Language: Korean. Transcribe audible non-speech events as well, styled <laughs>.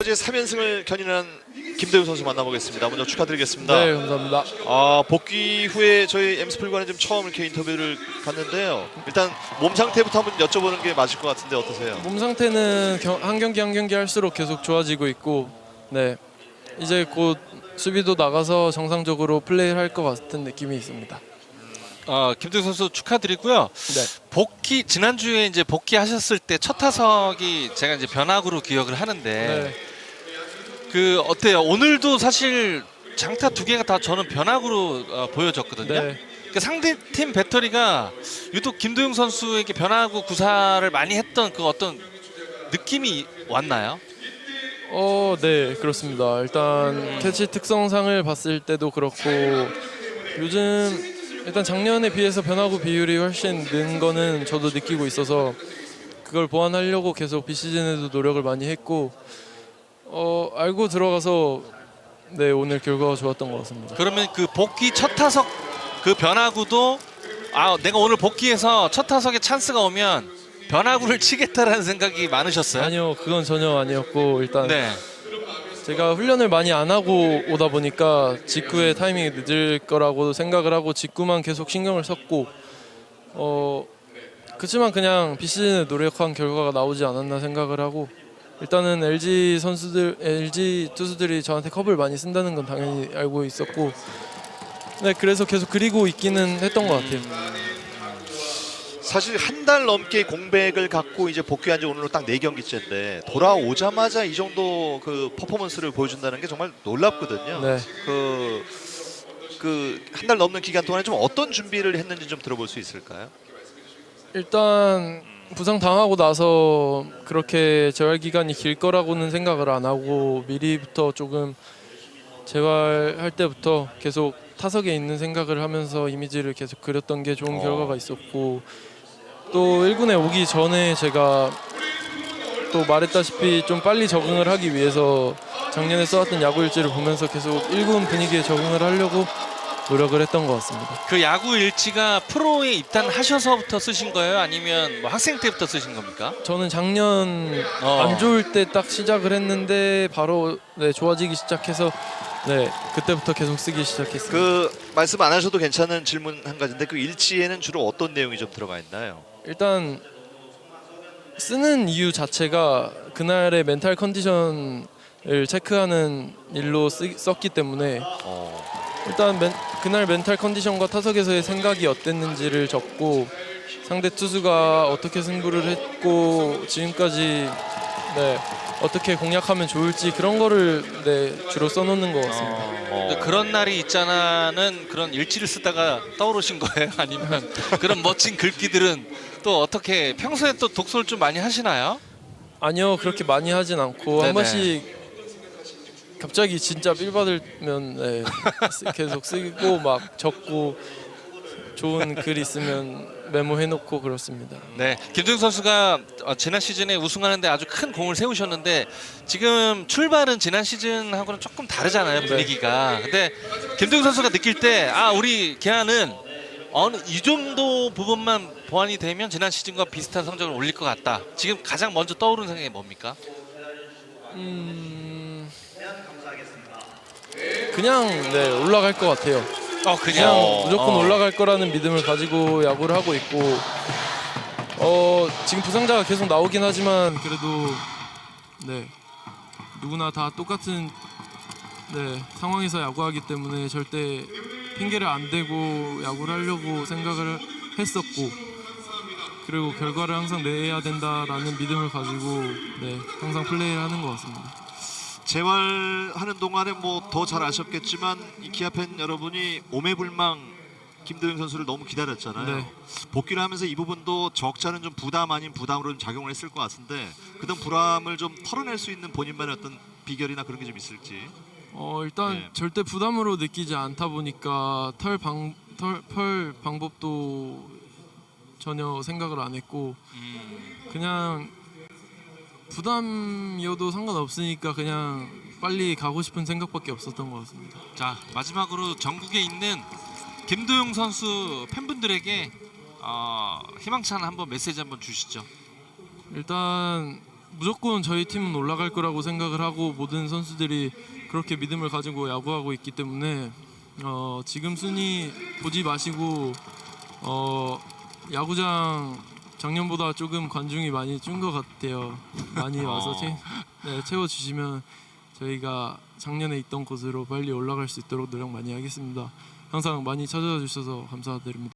어제 3연승을 견인한 김대우 선수 만나보겠습니다. 먼저 축하드리겠습니다. 네, 감사합니다. 아 복귀 후에 저희 엠스플과는 좀 처음 이렇게 인터뷰를 갔는데요. 일단 몸 상태부터 한번 여쭤보는 게 맞을 것 같은데 어떠세요? 몸 상태는 경- 한 경기 한 경기 할수록 계속 좋아지고 있고, 네, 이제 곧 수비도 나가서 정상적으로 플레이를 할것 같은 느낌이 있습니다. 어, 김태우 선수 축하드리고요. 네, 복귀 지난주에 이제 복귀하셨을 때 첫 타석이 제가 이제 변화구로 기억을 하는데 네, 그 어때요? 오늘도 사실 장타 두 개가 다 저는 변화구로 어, 보여졌거든요. 네. 그러니까 상대 팀 배터리가 유독 김도영 선수에게 변화구 구사를 많이 했던 그 어떤 느낌이 왔나요? 어, 네, 그렇습니다. 일단 캐치 특성상을 봤을 때도 그렇고, 요즘 일단 작년에 비해서 변화구 비율이 훨씬 는 거는 저도 느끼고 있어서 그걸 보완하려고 계속 비시즌에도 노력을 많이 했고, 어, 알고 들어가서 네 오늘 결과가 좋았던 것 같습니다. 그러면 그 복귀 첫 타석 그 변화구도 아 내가 오늘 복귀해서 첫 타석에 찬스가 오면 변화구를 <laughs> 치겠다라는 생각이 많으셨어요? 아니요, 그건 전혀 아니었고 일단 네. 제가 훈련을 많이 안 하고 오다 보니까 직구의 타이밍이 늦을 거라고 생각을 하고 직구만 계속 신경을 썼고 어 그렇지만 그냥 비시즌에 노력한 결과가 나오지 않았나 생각을 하고 일단은 LG 선수들 LG 투수들이 저한테 컵을 많이 쓴다는 건 당연히 알고 있었고 네 그래서 계속 그리고 있기는 했던 것 같아요. 사실 한 달 넘게 공백을 갖고 이제 복귀한 지 오늘로 딱 네 경기째인데 돌아오자마자 이 정도 그 퍼포먼스를 보여준다는 게 정말 놀랍거든요. 네. 그 그 한 달 넘는 기간 동안에 좀 어떤 준비를 했는지 좀 들어볼 수 있을까요? 일단 부상 당하고 나서 그렇게 재활 기간이 길 거라고는 생각을 안 하고 미리부터 조금 재활할 때부터 계속 타석에 있는 생각을 하면서 이미지를 계속 그렸던 게 좋은 어. 결과가 있었고 또 1군에 오기 전에 제가 또 말했다시피 좀 빨리 적응을 하기 위해서 작년에 써왔던 야구 일지를 보면서 계속 1군 분위기에 적응을 하려고 노력을 했던 것 같습니다. 그 야구 일지가 프로에 입단하셔서부터 쓰신 거예요? 아니면 뭐 학생 때부터 쓰신 겁니까? 저는 작년 어. 안 좋을 때 딱 시작을 했는데 바로 네, 좋아지기 시작해서 네 그때부터 계속 쓰기 시작했습니다. 그 말씀 안 하셔도 괜찮은 질문 한 가지인데 그 일지에는 주로 어떤 내용이 좀 들어가 있나요? 일단 쓰는 이유 자체가 그날의 멘탈 컨디션을 체크하는 일로 쓰, 썼기 때문에 어, 일단 멘, 그날 멘탈 컨디션과 타석에서의 생각이 어땠는지를 적고 상대 투수가 어떻게 승부를 했고 지금까지 네, 어떻게 공략하면 좋을지 그런 거를 네, 주로 써놓는 것 같습니다. 어. 근데 그런 날이 있잖아는 그런 일지를 쓰다가 떠오르신 거예요? <laughs> 아니면 그런 멋진 글귀들은 또 어떻게 평소에 또 독서를 좀 많이 하시나요? 아니요 그렇게 많이 하진 않고 네네. 한 번씩 갑자기 진짜 빌 받으면 네, 쓰- 계속 쓰고 막 적고 좋은 글 있으면 메모해놓고 그렇습니다. 네, 김도영 선수가 어, 지난 시즌에 우승하는데 아주 큰 공을 세우셨는데 지금 출발은 지난 시즌하고는 조금 다르잖아요 분위기가. 근데 김도영 선수가 느낄 때 아 우리 개한은 어느 이 정도 부분만 보완이 되면 지난 시즌과 비슷한 성적을 올릴 것 같다. 지금 가장 먼저 떠오르는 생각이 뭡니까? 음, 그냥 네, 올라갈 것 같아요. 어 그냥 그냥 무조건 어. 올라갈 거라는 믿음을 가지고 야구를 하고 있고 어 지금 부상자가 계속 나오긴 하지만 그래도 네 누구나 다 똑같은 네 상황에서 야구하기 때문에 절대 핑계를 안 대고 야구를 하려고 생각을 했었고 그리고 결과를 항상 내야 된다라는 믿음을 가지고 네 항상 플레이를 하는 것 같습니다. 재활하는 동안에 뭐 더 잘 아셨겠지만 이 기아 팬 여러분이 오매불망 김도영 선수를 너무 기다렸잖아요. 네. 복귀를 하면서 이 부분도 적잖은 좀 부담 아닌 부담으로 좀 작용을 했을 것 같은데 그동 불안을 좀 털어낼 수 있는 본인만의 어떤 비결이나 그런 게 좀 있을지. 어 일단 네. 절대 부담으로 느끼지 않다 보니까 털방털 방법도 전혀 생각을 안 했고 음, 그냥 부담이어도 상관없으니까 그냥 빨리 가고 싶은 생각밖에 없었던 것 같습니다. 자 마지막으로 전국에 있는 김도영 선수 팬분들에게 어, 희망찬 한번 메시지 한번 주시죠. 일단 무조건 저희 팀은 올라갈 거라고 생각을 하고 모든 선수들이 그렇게 믿음을 가지고 야구하고 있기 때문에 어, 지금 순위 보지 마시고 어, 야구장 작년보다 조금 관중이 많이 준 것 같아요. 많이 와서 채, 네, 채워주시면 저희가 작년에 있던 곳으로 빨리 올라갈 수 있도록 노력 많이 하겠습니다. 항상 많이 찾아와 주셔서 감사드립니다.